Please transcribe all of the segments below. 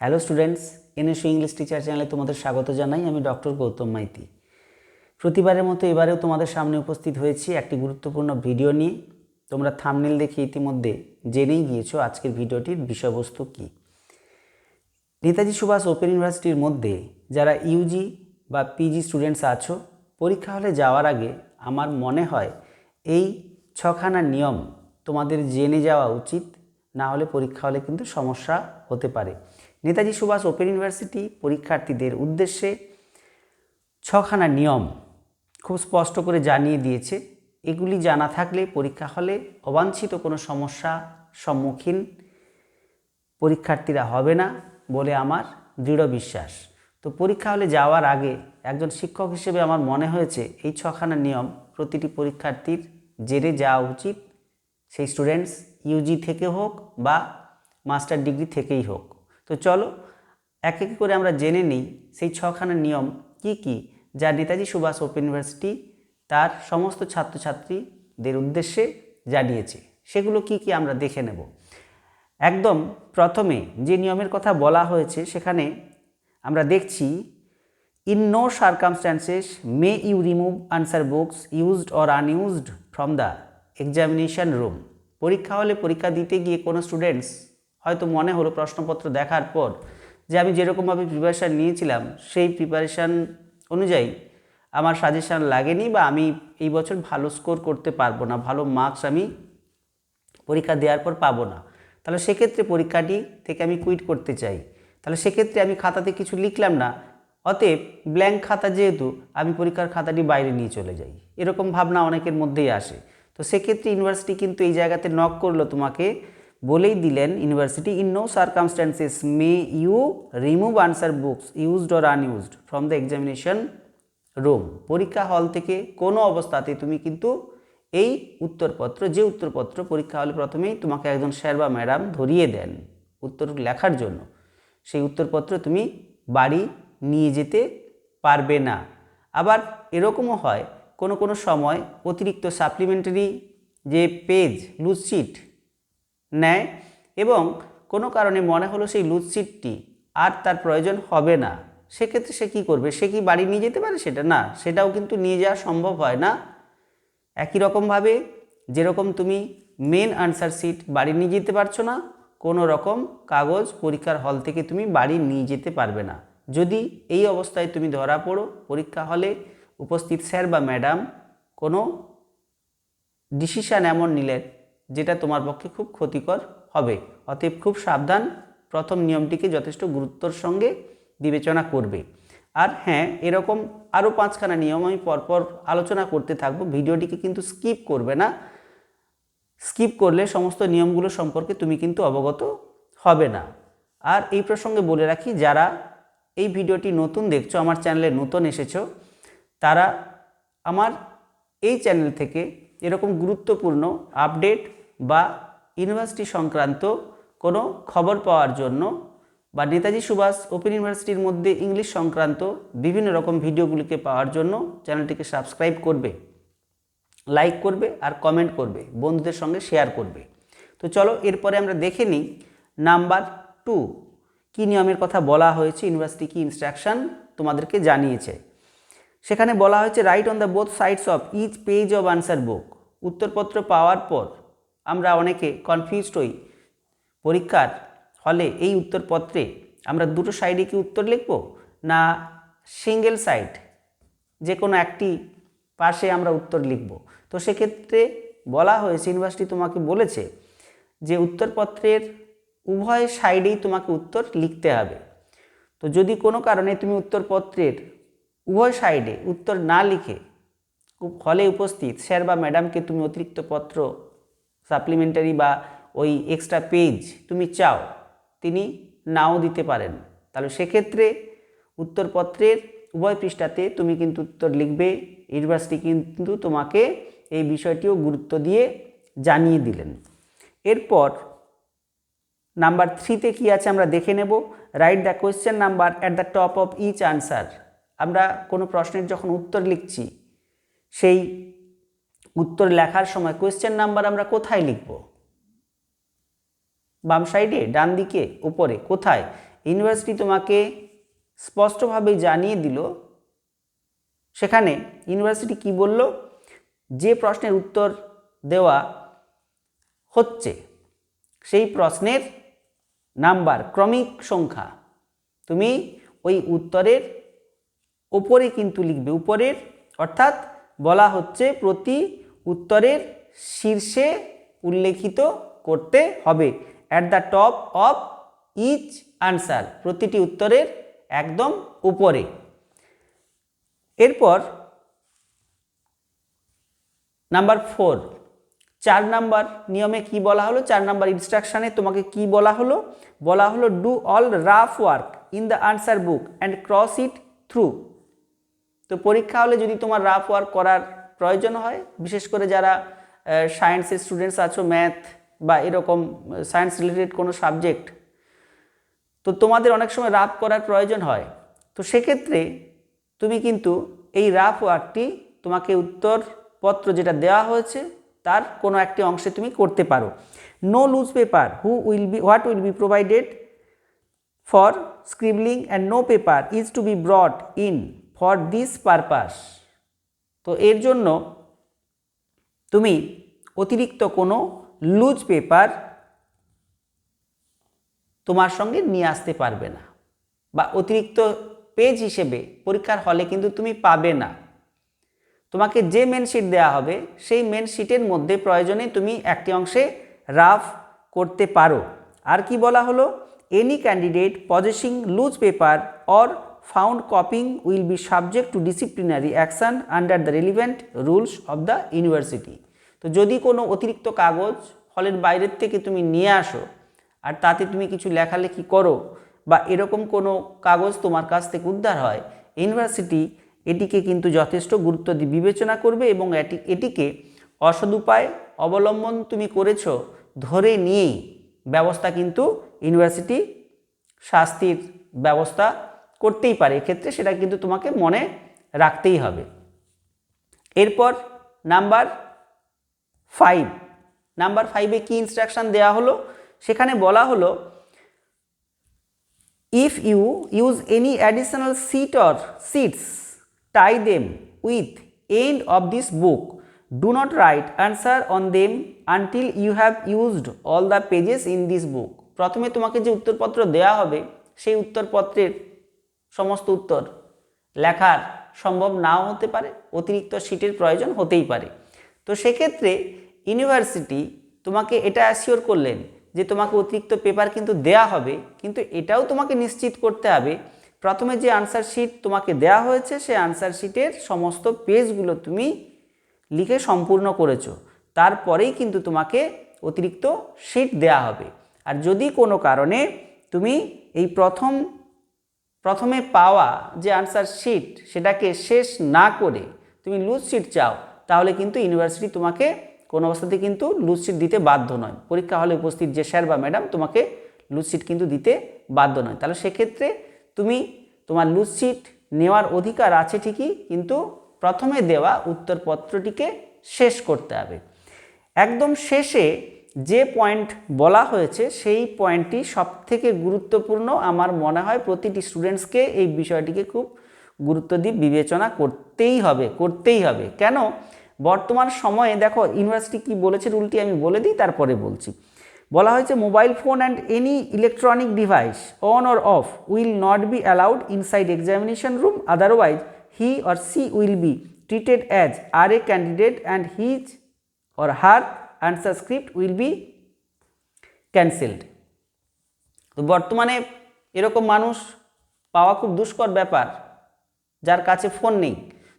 Hello students NSU English teacher চ্যানেলে তোমাদের স্বাগত জানাই, আমি ডক্টর গৌতম মাইতি। প্রতিবারের মতো এবারেও তোমাদের সামনে উপস্থিত হয়েছি একটি গুরুত্বপূর্ণ ভিডিও নিয়ে। তোমরা থামনেল দেখে ইতিমধ্যে জেনেই গিয়েছো আজকের ভিডিওটির বিষয়বস্তু কী। নেতাজি সুভাষ ওপেন ইউনিভার্সিটির মধ্যে যারা ইউজি বা পিজি স্টুডেন্টস আছো, পরীক্ষা হলে যাওয়ার আগে আমার মনে হয় এই ছখানা নিয়ম তোমাদের জেনে যাওয়া উচিত, না হলে পরীক্ষা হলে কিন্তু সমস্যা হতে পারে। নেতাজি সুভাষ ওপেন ইউনিভার্সিটি পরীক্ষার্থীদের উদ্দেশ্যে ছখানা নিয়ম খুব স্পষ্ট করে জানিয়ে দিয়েছে। এগুলি জানা থাকলে পরীক্ষা হলে অবাঞ্ছিত কোনো সমস্যা সম্মুখীন পরীক্ষার্থীরা হবে না বলে আমার দৃঢ় বিশ্বাস। তো পরীক্ষা হলে যাওয়ার আগে একজন শিক্ষক হিসেবে আমার মনে হয়েছে এই ছখানা নিয়ম প্রতিটি পরীক্ষার্থীর জেরে যাওয়া উচিত। সেই স্টুডেন্টস ইউজি থেকে হোক বা মাস্টার ডিগ্রি থেকেই হোক। তো চলো, এক এক করে আমরা জেনে নিই সেই ছখানা নিয়ম কি কি যা নেতাজি সুভাষ ওপেন ইউনিভার্সিটি তার সমস্ত ছাত্রছাত্রীদের উদ্দেশ্যে জানিয়েছে। সেগুলো কি কি আমরা দেখে নেব। একদম প্রথমে যে নিয়মের কথা বলা হয়েছে সেখানে আমরা দেখছি in no circumstances may you remove answer books used or unused from the examination room পরীক্ষা হলে পরীক্ষা দিতে গিয়ে কোনো স্টুডেন্টস হয়তো মনে হলো প্রশ্নপত্র দেখার পর যে আমি যেরকমভাবে প্রিপারেশান নিয়েছিলাম, সেই প্রিপারেশান অনুযায়ী আমার সাজেশান লাগেনি বা আমি এই বছর ভালো স্কোর করতে পারব না, ভালো মার্কস আমি পরীক্ষা দেওয়ার পর পাবো না। তাহলে সেক্ষেত্রে পরীক্ষাটি থেকে আমি কুইট করতে চাই। তাহলে সেক্ষেত্রে আমি খাতাতে কিছু লিখলাম না, অতএব ব্ল্যাঙ্ক খাতা যেহেতু, আমি পরীক্ষার খাতাটি বাইরে নিয়ে চলে যাই। এরকম ভাবনা অনেকের মধ্যেই আসে। তো সেক্ষেত্রে ইউনিভার্সিটি কিন্তু এই জায়গাতে নক করল তোমাকে বলেই দিলেন university in no circumstances may you remove answer books used or unused from the examination room পরীক্ষা হল থেকে কোনো অবস্থাতে তুমি কিন্তু এই উত্তরপত্র, যে উত্তরপত্র পরীক্ষা হলে প্রথমেই তোমাকে একজন স্যার বা ম্যাডাম ধরিয়ে দেন উত্তর লেখার জন্য, সেই উত্তরপত্র তুমি বাড়ি নিয়ে যেতে পারবে না। আবার এরকমও হয়, কোনো কোনো সময় অতিরিক্ত সাপ্লিমেন্টারি যে পেজ লুজ শিট নেয় এবং কোনো কারণে মনে হলো সেই লুজ শিটটি আর তার প্রয়োজন হবে না, সেক্ষেত্রে সে কী করবে? সে কি বাড়ি নিয়ে যেতে পারে সেটা? না, সেটাও কিন্তু নিয়ে যাওয়া সম্ভব হয় না। একই রকমভাবে যেরকম তুমি মেন আনসার শিট বাড়ি নিয়ে যেতে পারছ না, কোনো রকম কাগজ পরীক্ষার হল থেকে তুমি বাড়ি নিয়ে যেতে পারবে না। যদি এই অবস্থায় তুমি ধরা পড়ো, পরীক্ষা হলে উপস্থিত স্যার বা ম্যাডাম কোনো ডিসিশান এমন নিলেন যেটা তোমার পক্ষে খুব ক্ষতিকর হবে। অতএব খুব সাবধান, প্রথম নিয়মটিকে যথেষ্ট গুরুত্বর সঙ্গে বিবেচনা করবে। আর হ্যাঁ এরকম আরও পাঁচখানা নিয়ম আমি পরপর আলোচনা করতে থাকব। ভিডিওটিকে কিন্তু স্কিপ করবে না। স্কিপ করলে সমস্ত নিয়মগুলো সম্পর্কে তুমি কিন্তু অবগত হবে না। আর এই প্রসঙ্গে বলে রাখি, যারা এই ভিডিওটি নতুন দেখছ, আমার চ্যানেলে নতুন এসেছ, তারা আমার এই চ্যানেল থেকে এরকম গুরুত্বপূর্ণ আপডেট বা ইউনিভার্সিটি সংক্রান্ত কোনো খবর পাওয়ার জন্য বা নেতাজি সুভাষ ওপেন ইউনিভার্সিটির মধ্যে ইংলিশ সংক্রান্ত বিভিন্ন রকম ভিডিওগুলিকে পাওয়ার জন্য চ্যানেলটিকে সাবস্ক্রাইব করবে, লাইক করবে আর কমেন্ট করবে, বন্ধুদের সঙ্গে শেয়ার করবে। তো চলো এরপরে আমরা দেখে নিই নাম্বার টু, কী নিয়মের কথা বলা হয়েছে, ইউনিভার্সিটি কি ইনস্ট্রাকশন তোমাদেরকে জানিয়েছে? সেখানে বলা হয়েছে write on the both sides of each page of answer book উত্তরপত্র পাওয়ার পর আমরা অনেকে কনফিউজড হই। পরীক্ষার হলে এই উত্তরপত্রে আমরা দুটো সাইডে কি উত্তর লিখব না সিঙ্গেল সাইড যে কোনো একটি পাশে আমরা উত্তর লিখব। তো সেক্ষেত্রে বলা হয়েছে, ইউনিভার্সিটি তোমাকে বলেছে যে উত্তরপত্রের উভয় সাইডেই তোমাকে উত্তর লিখতে হবে। তো যদি কোনো কারণে তুমি উত্তরপত্রের উভয় সাইডে উত্তর না লিখে হলে উপস্থিত স্যার বা ম্যাডামকে তুমি অতিরিক্ত পত্র সাপ্লিমেন্টারি বা ওই এক্সট্রা পেজ তুমি চাও, তিনি নাও দিতে পারেন। তাহলে সেক্ষেত্রে উত্তরপত্রের উভয় পৃষ্ঠাতে তুমি কিন্তু উত্তর লিখবে ইউনিভার্সিটি কিন্তু তোমাকে এই বিষয়টিও গুরুত্ব দিয়ে জানিয়ে দিলেন। এরপর নাম্বার থ্রিতে কী আছে আমরা দেখে নেব। Write the question number at the top of each answer আমরা কোনো প্রশ্নের যখন উত্তর লিখছি, সেই উত্তর লেখার সময় কোয়েশ্চেন নাম্বার আমরা কোথায় লিখব? বাম সাইডে ডান দিকে, উপরে, কোথায়? ইউনিভার্সিটি তোমাকে স্পষ্টভাবে জানিয়ে দিল। সেখানে ইউনিভার্সিটি কি বলল? যে প্রশ্নের উত্তর দেওয়া হচ্ছে, সেই প্রশ্নের নাম্বার, ক্রমিক সংখ্যা। তুমি ওই উত্তরের ওপরে কিন্তু লিখবে, উপরের, অর্থাৎ বলা হচ্ছে প্রতি উত্তরের শীর্ষে উল্লেখিত করতে হবে। At the top of each answer প্রতিটি উত্তরের একদম উপরে। এরপর নাম্বার ফোর চার নাম্বার নিয়মে কি বলা হলো? চার নাম্বার ইনস্ট্রাকশানে তোমাকে কি বলা হলো? বলা হলো do all rough work in the answer book and cross it through তো পরীক্ষা হলে যদি তোমার রাফ ওয়ার্ক করার প্রয়োজন হয়। বিশেষ করে যারা সায়েন্সের স্টুডেন্টস আছো ম্যাথ বা এরকম সায়েন্স রিলেটেড কোনো সাবজেক্ট তো তোমাদের অনেক সময় রাফ করার প্রয়োজন হয়। তো সেক্ষেত্রে তুমি কিন্তু এই রাফ ওয়ার্কটি তোমাকে উত্তরপত্র যেটা দেওয়া হয়েছে, তার কোনো একটি অংশে তুমি করতে পারো। No loose paper who will be what will be provided for scribbling and no paper is to be brought in for this purpose এর জন্য তুমি অতিরিক্ত কোনো লুজ পেপার তোমার সঙ্গে নিয়ে আসতে পারবে না বা অতিরিক্ত পেজ হিসেবে পরীক্ষার হলে কিন্তু তুমি পাবে না। তোমাকে যে মেন শিট দেওয়া হবে, সেই মেন শিটের মধ্যে প্রয়োজনে তুমি একটি অংশে রাফ করতে পারো। আর কি বলা হলো? Any candidate possessing loose paper or found copying will be subject to disciplinary action under the relevant rules of the university তো যদি কোনো অতিরিক্ত কাগজ হলের বাইরের থেকে তুমি নিয়ে আসো, আর তাতে তুমি কিছু লেখালেখি করো, বা এরকম কোনো কাগজ তোমার কাছ থেকে উদ্ধার হয়, ইউনিভার্সিটি এটিকে কিন্তু যথেষ্ট গুরুত্ব দিয়ে বিবেচনা করবে এবং এটি, এটিকে অসদুপায় অবলম্বন তুমি করেছ ধরে নিয়েই ব্যবস্থা কিন্তু ইউনিভার্সিটি শাস্তির ব্যবস্থা করতেই পারে। এক্ষেত্রে সেটা কিন্তু তোমাকে মনে রাখতেই হবে। এরপর নাম্বার ফাইভ নাম্বার ফাইভে কি ইনস্ট্রাকশন দেওয়া হলো? সেখানে বলা হলো if you use any additional sheet or sheets tie them with end of this book do not write answer on them until you have used all the pages in this book প্রথমে তোমাকে যে উত্তরপত্র দেওয়া হবে, সেই উত্তরপত্রের সমস্ত উত্তর। লেখার সম্ভব নাও হতে পারে, অতিরিক্ত সিটের প্রয়োজন হতেই পারে। তো সেক্ষেত্রে ইউনিভার্সিটি তোমাকে এটা অ্যাসিওর করলেন যে তোমাকে অতিরিক্ত পেপার কিন্তু দেয়া হবে, কিন্তু এটাও তোমাকে নিশ্চিত করতে হবে। প্রথমে যে আনসার শিট তোমাকে দেয়া হয়েছে সেই আনসার শিটের সমস্ত পেজগুলো তুমি লিখে সম্পূর্ণ করেছ। তারপরেই কিন্তু তোমাকে অতিরিক্ত শিট দেয়া হবে। আর যদি কোনো কারণে তুমি এই প্রথম প্রথমে পাওয়া যে আনসার শিট সেটাকে শেষ না করে তুমি লুজ শিট চাও, তাহলে কিন্তু ইউনিভার্সিটি তোমাকে কোনো অবস্থাতে কিন্তু লুজ শিট দিতে বাধ্য নয়। পরীক্ষা হলে উপস্থিত যে স্যার বা ম্যাডাম তোমাকে লুজ শিট কিন্তু দিতে বাধ্য নয়। তাহলে সেক্ষেত্রে তুমি তোমার লুজ শিট নেওয়ার অধিকার আছে ঠিকই, কিন্তু প্রথমে দেওয়া উত্তরপত্রটিকে শেষ করতে হবে। একদম শেষে যে পয়েন্ট বলা হয়েছে, সেই পয়েন্টটি সবথেকে গুরুত্বপূর্ণ। আমার মনে হয় প্রতিটি স্টুডেন্টসকে এই বিষয়টিকে খুব গুরুত্ব দিয়ে বিবেচনা করতেই হবে করতেই হবে। কেন? বর্তমান সময়ে দেখো ইউনিভার্সিটি কি বলেছে রুলটি আমি বলে দিই, তারপরে বলছি। বলা হয়েছে mobile phone and any electronic device on or off will not be allowed inside examination room otherwise he or she will be treated as uh a candidate and his or her answer script will be cancelled. তো বর্তমানে এরকম মানুষ পাওয়া খুব দুষ্কর ব্যাপার, যার কাছে ফোন নেই।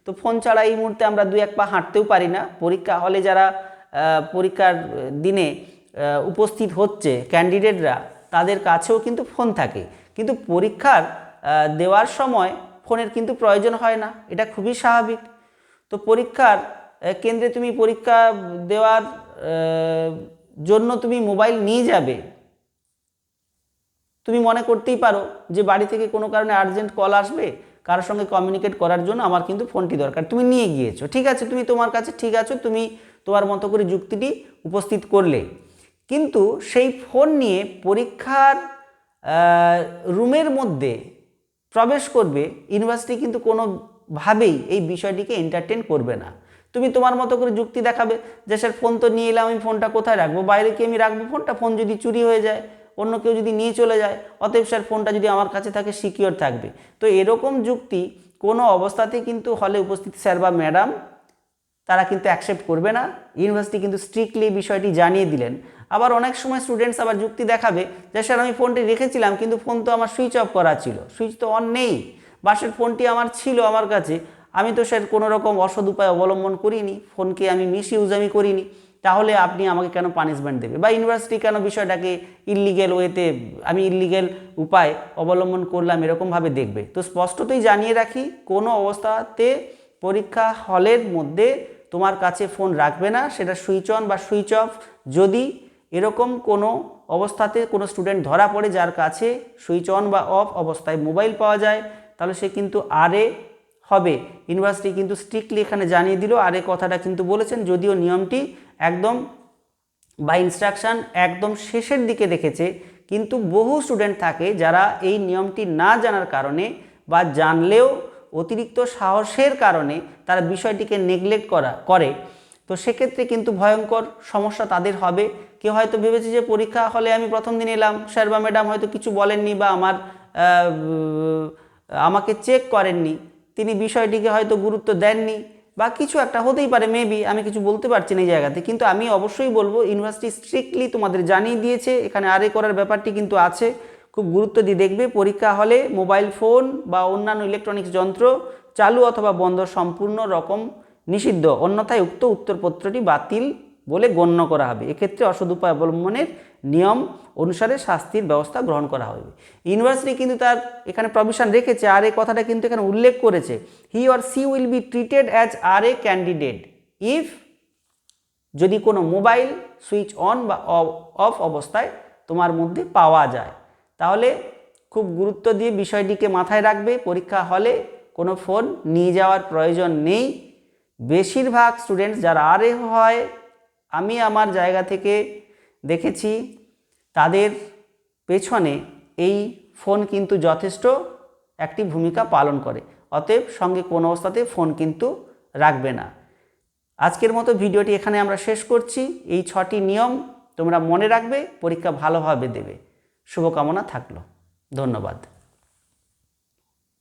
তো ফোন ছাড়া এই মুহূর্তে আমরা দু এক পা হাঁটতেও পারি না। পরীক্ষা হলে যারা পরীক্ষার দিনে উপস্থিত হচ্ছে ক্যান্ডিডেটরা, তাদের কাছেও কিন্তু ফোন থাকে। কিন্তু পরীক্ষার দেওয়ার সময় ফোনের কিন্তু প্রয়োজন হয় না। এটা খুবই স্বাভাবিক। তো পরীক্ষার কেন্দ্রে তুমি পরীক্ষা দেওয়ার জন্য তুমি মোবাইল নিয়ে যাবে। তুমি মনে করতেই পারো যে বাড়ি থেকে কোনো কারণে আর্জেন্ট কল আসবে, কারোর সঙ্গে কমিউনিকেট করার জন্য আমার কিন্তু ফোনটি দরকার। তুমি নিয়ে গিয়েছো, ঠিক আছে? তুমি তোমার কাছে ঠিক আছো, তুমি তোমার মতো করে যুক্তিটি উপস্থিত করলে। কিন্তু সেই ফোন নিয়ে পরীক্ষার রুমের মধ্যে প্রবেশ করবে ইউনিভার্সিটি কিন্তু কোনোভাবেই এই বিষয়টিকে এন্টারটেন করবে না। তুমি তোমার মতো করে যুক্তি দেখাবে যে, স্যার, ফোন তো নিয়ে এলাম, আমি ফোনটা কোথায় রাখব? বাইরে কি আমি রাখব ফোনটা? ফোন যদি চুরি হয়ে যায়, অন্য কেউ যদি নিয়ে চলে যায়, অতএব স্যার, ফোনটা যদি আমার কাছে থাকে সিকিওর থাকবে। তো এরকম যুক্তি কোনো অবস্থাতেই কিন্তু হলে উপস্থিত স্যার বা ম্যাডাম, তারা কিন্তু অ্যাকসেপ্ট করবে না। ইউনিভার্সিটি কিন্তু স্ট্রিক্টলি বিষয়টি জানিয়ে দিলেন। আবার অনেক সময় স্টুডেন্টস আবার যুক্তি দেখাবে যে, স্যার, আমি ফোনটি রেখেছিলাম, কিন্তু ফোন তো আমার সুইচ অফ করা ছিল। সুইচ তো অন নেই। বাসের ফোনটি আমার ছিল আমার কাছে। আমি তো স্যার কোনো রকম অসৎ উপায় অবলম্বন করিনি, ফোনকে আমি মিস ইউজ আমি করিনি, তাহলে আপনি আমাকে কেন পানিশমেন্ট দেবে? বা ইউনিভার্সিটি কেন বিষয়টাকে ইলিগেল ওয়েতে আমি ইলিগেল উপায় অবলম্বন করলাম এরকমভাবে দেখবে? তো স্পষ্টতই জানিয়ে রাখি, কোনো অবস্থাতে পরীক্ষা হলের মধ্যে তোমার কাছে ফোন রাখবে না, সেটা সুইচ অন বা সুইচ অফ যদি এরকম কোনো অবস্থাতে কোনো স্টুডেন্ট ধরা পড়ে যার কাছে সুইচ অন বা অফ অবস্থায় মোবাইল পাওয়া যায়, তাহলে সে কিন্তু আরে হবে। ইউনিভার্সিটি কিন্তু স্ট্রিক্টলি এখানে জানিয়ে দিল, আর এ কথাটা কিন্তু বলেছেন, যদিও নিয়মটি একদম বা ইনস্ট্রাকশান একদম শেষের দিকে দেখেছে, কিন্তু বহু স্টুডেন্ট থাকে যারা এই নিয়মটি না জানার কারণে বা জানলেও অতিরিক্ত সাহসের কারণে তারা বিষয়টিকে নেগলেক্ট করা, করে। তো সেক্ষেত্রে কিন্তু ভয়ঙ্কর সমস্যা তাদের হবে। কেউ হয়তো ভেবেছে যে পরীক্ষা হলে আমি প্রথম দিন এলাম, স্যার বা ম্যাডাম হয়তো কিছু বলেননি বা আমার আমাকে চেক করেননি। তিনি বিষয়টিকে হয়তো গুরুত্ব দেননি বা কিছু একটা হতেই পারে মেবি আমি কিছু বলতে পারছি না এই জায়গাতে। কিন্তু আমি অবশ্যই বলব, ইউনিভার্সিটি স্ট্রিক্টলি তোমাদের জানিয়ে দিয়েছে, এখানে আরে করার ব্যাপারটি কিন্তু আছে। খুব গুরুত্ব দিয়ে দেখবে, পরীক্ষা হলে মোবাইল ফোন বা অন্যান্য ইলেকট্রনিক্স যন্ত্র চালু অথবা বন্ধ সম্পূর্ণ রকম নিষিদ্ধ। অন্যথায় উক্ত উত্তরপত্রটি বাতিল বলে গণ্য করা হবে। এক্ষেত্রে অসদ উপায় অবলম্বনের নিয়ম অনুসারে শাস্তির ব্যবস্থা গ্রহণ করা হবে। ইউনিভার্সিটি কিন্তু তার এখানে প্রভিশন রেখেছে, আর এই কথাটা কিন্তু এখানে উল্লেখ করেছে। He or she will be treated as uh a candidate if যদি কোনো মোবাইল সুইচ অন বা অফ অবস্থায় তোমার মধ্যে পাওয়া যায়। তাহলে খুব গুরুত্ব দিয়ে বিষয়টিকে মাথায় রাখবে। পরীক্ষা হলে কোনো ফোন নিয়ে যাওয়ার প্রয়োজন নেই। বেশিরভাগ স্টুডেন্টস যারা আরে হয় আমি আমার জায়গা থেকে দেখেছি তাদের পেছনে এই ফোন কিন্তু যথেষ্ট একটি ভূমিকা পালন করে। অতএব সঙ্গে কোনো অবস্থাতে ফোন কিন্তু রাখবে না। আজকের মতো ভিডিওটি এখানে আমরা শেষ করছি। এই ছটি নিয়ম তোমরা মনে রাখবে, পরীক্ষা ভালোভাবে দেবে। শুভকামনা থাকল। ধন্যবাদ।